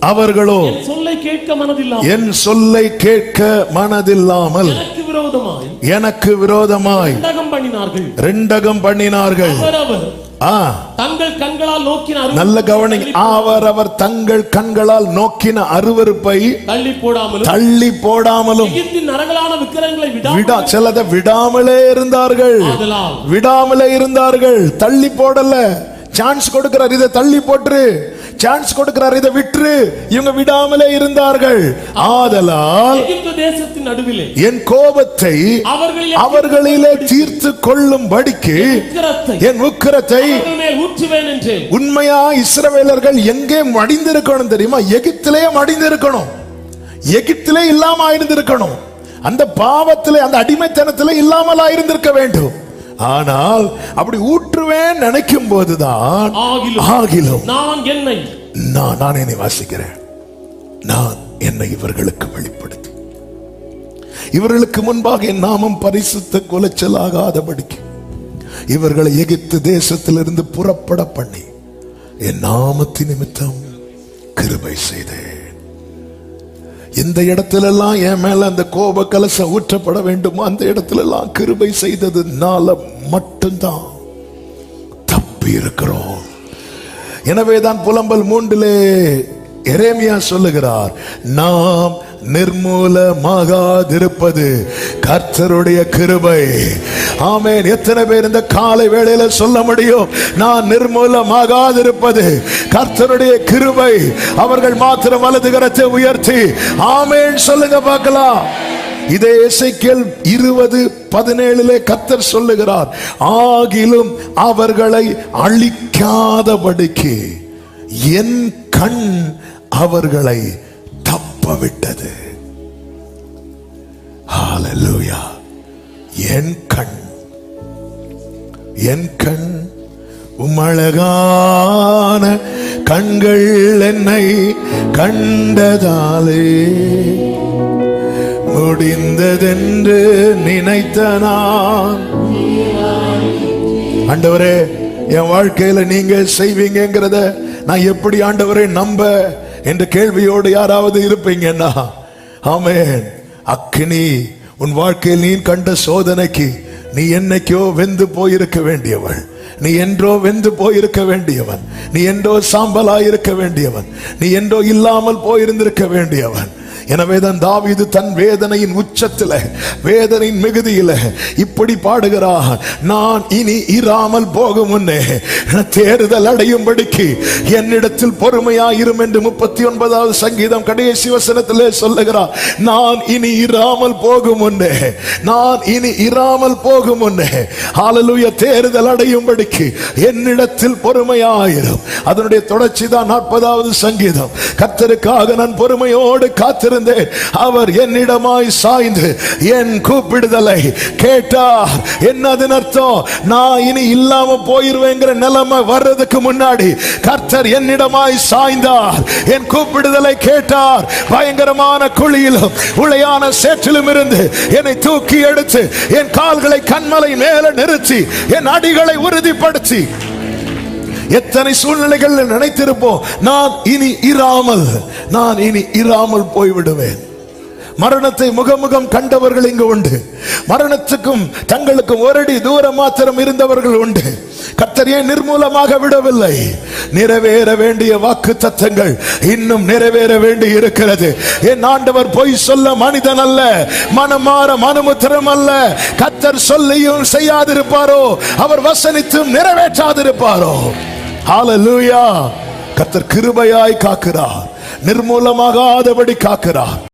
அவர்களோ என் சொல்லை கேட்க மனதில்லாமல். என் சொல்லை கேட்க மனதில்லாமல். எனக்கு விரோதமாய். எனக்கு விரோதமாய். கண்டகம் பண்ணினார்கள். ரெண்டகம் பண்ணினார்கள். தங்கள் கண்களால் நோக்கினார் நல்ல கவனி அவரவர் தங்கள் கண்களால் நோக்கின அருவருப்பை தள்ளி போடாமலும். தள்ளி போடாமலும். நரகலான விக்கிரங்களை விடா சிலதை விடாமலே இருந்தார்கள். விடாமலே இருந்தார்கள். தள்ளி போடல. சான்ஸ் கொடுக்கிறார் இதை தள்ளி போட்டுரு. சான்ஸ் கொடுக்கிறார் இதை விட்டுரு. இவங்க விடாமலே இருந்தார்கள். ஆதலால் தேசத்தின் நடுவிலே என் கோபத்தை அவர்களில் தீர்த்து கொள்ளும்படிக்கு என் உக்கிரத்தை உண்மையா இஸ்ரவேலர்கள் எங்கே மடிந்திருக்கணும் தெரியுமா? எகிப்திலே மடிந்திருக்கணும். எகிப்திலே இல்லாம ஆயிருந்திருக்கணும். அந்த பாவத்திலே அந்த அடிமைத்தனத்திலே இல்லாமல் ஆயிருந்திருக்க வேண்டும். ஆனால் அப்படி ஊற்றுவேன் நினைக்கும் போதுதான் ஆகிலும் நான் என்னை நான் நான் என்னை வாசிக்கிறேன். நான் என்னை இவர்களுக்கு வெளிப்படுத்தி. இவர்களுக்கு முன்பாக என் நாமம் பரிசுத்த குலைச்சலாகாதபடிக்கு இவர்களை எகிப்து தேசத்திலிருந்து புறப்பட பண்ணி என் நாமத்தின் நிமித்தம் கிருபை செய்தேன். எந்த இடத்திலெல்லாம் என் மேல அந்த கோப கலச ஊற்றப்பட வேண்டுமோ அந்த இடத்திலெல்லாம் கிருபை செய்ததுனால மட்டும்தான். தப்பி இருக்கிறோம் எனவேதான் புலம்பல் மூன்றிலே எரேமியா சொல்லுகிறார் நாம் நிர்மூலமாகாதிருப்பது கர்த்தருடைய கிருபை. ஆமேன். எத்தனை பேர் இந்த காலை வேளையில சொல்ல முடியும்? நான் நிர்மூலமாகாதிருப்பது கர்த்தருடைய கிருபை. அவர்கள் மாத்திரம் வலது கரத்தை உயர்த்தி. ஆமேன். சொல்லுங்க பார்க்கலாம். இதே எசைக்கேல் இருபது பதினேழுலே கத்தர் சொல்லுகிறார். ஆகிலும் அவர்களை அழிக்காதபடிக்கு என் கண் அவர்களை தப்ப விட்டது என் கண் என் கண் உம்மழகான கண்கள் என்னை கண்டதாலே முடிந்ததென்று நினைத்த நான். ஆண்டவரே என் வாழ்க்கையில நீங்க செய்வீங்கங்கிறத நான் எப்படி ஆண்டவரை நம்ப என்ற கேள்வியோடு யாராவது இருப்பீங்கன்னா ஆமேன். அக்கினி உன் வாழ்க்கையில் நீ கண்ட சோதனைக்கு நீ என்னைக்கோ வெந்து போயிருக்க வேண்டியவள். நீ என்றோ வெந்து போயிருக்க வேண்டியவன். நீ என்றோ சாம்பலாயிருக்க வேண்டியவன். நீ என்றோ இல்லாமல் போயிருந்திருக்க வேண்டியவன். எனவேதான் தாவீது தன் வேதனையின் உச்சத்தில் வேதனையின் மிகுதியில இப்படி பாடுகிறான் நான் இனி இராமல் போகும் முன்னே தேர்தல் அடையும்படிக்கு என்னிடத்தில் பொறுமையாயிரும் என்று முப்பத்தி ஒன்பதாவது சங்கீதம் கடைசி வசனத்திலே சொல்லுகிறார் நான் இனி இராமல் போகும் முன்னே நான் இனி இராமல் போகும் முன்னே ஆலலுய தேர்தல் அடையும்படிக்கு என்னிடத்தில் பொறுமையாயிரும் அதனுடைய தொடர்ச்சி தான் நாற்பதாவது சங்கீதம். கத்தருக்காக நான் பொறுமையோடு காத்திருந்தேன் அவர் என்னிடமாய் சாய்ந்து என் கூப்பிடுதலை கேட்டார் என்னதன் அர்த்தம்? நான் இனி இல்லாம போயிருவேங்கிற நிலைமை வர்றதுக்கு முன்னாடி கர்த்தர் என்னிடமாய் சாய்ந்தார். என் கூப்பிடுதலை கேட்டார். பயங்கரமான குழியிலும் உளையான சேற்றிலும் இருந்து என்னை தூக்கி எடுத்து என் கால்களை கண்மலை மேல நிறுத்தி என் அடிகளை உறுதிப்படுத்தி. எத்தனை சூழ்நிலைகள் நினைத்திருப்போம். நான் இனி இராமல் நான் இனி இராமல் போய்விடுவேன். மரணத்தை முகமுகம் கண்டவர்கள் இங்கு உண்டு. மரணத்துக்கும் தங்களுக்கும் ஒரடி தூரம் மாத்திரம் இருந்தவர்கள் உண்டு. கத்தரியை ஏன் நிர்மூலமாக விடவில்லை? நிறைவேற வேண்டிய வாக்கு தத்தங்கள் இன்னும் நிறைவேற வேண்டி இருக்கிறது. என் ஆண்டவர் பொய் சொல்ல மனிதன் அல்ல மனமாற மனுமுத்திரம் அல்ல. கத்தர் சொல்லியும் செய்யாதிருப்பாரோ? அவர் வசனித்தும் நிறைவேற்றாதிருப்பாரோ? ஹalleluya கர்த்தர் கிருபையாய் காக்கிறார். நிர்மூலமாகாதபடி காக்கிறார்.